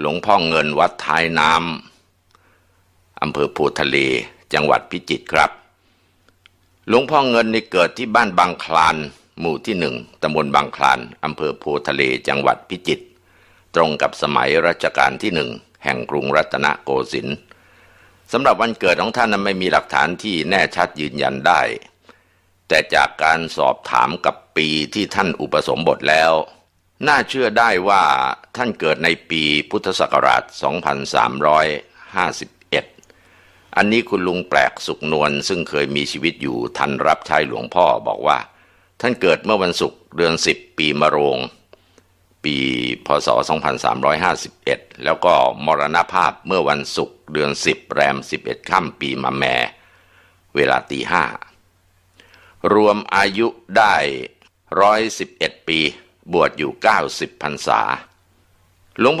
หลวงพ่อเงินวัดท้ายน้ำอำเภอโพทะเล จังหวัดพิจิตรครับ หลวงพ่อเงินนี่เกิดที่บ้านบางคลาน หมู่ที่หนึ่งตำบลบางคลานอำเภอโพทะเล จังหวัดพิจิตร ตรงกับสมัยรัชกาลที่หนึ่งแห่งกรุงรัตนโกสินทร์สำหรับวันเกิดของท่านนั้นไม่มีหลักฐานที่แน่ชัดยืนยันได้ แต่จากการสอบถามกับปีที่ท่านอุปสมบทแล้ว น่าเชื่อได้ว่าท่านเกิดในปีพุทธศักราช 2351 อันนี้คุณลุงแปลกสุขนวลซึ่งเคยมีชีวิตอยู่ทันรับใช้หลวงพ่อบอกว่า ท่านเกิดเมื่อวันศุกร์เดือน 10 ปีมะโรง ปีพศ 2351 แล้วก็มรณภาพเมื่อวันศุกร์เดือน 10 แรม 11 ค่ำปีมะแม เวลาตีห้ารวมอายุได้ 111 ปี บวชอยู่ 90พรรษา หลวงพ่อ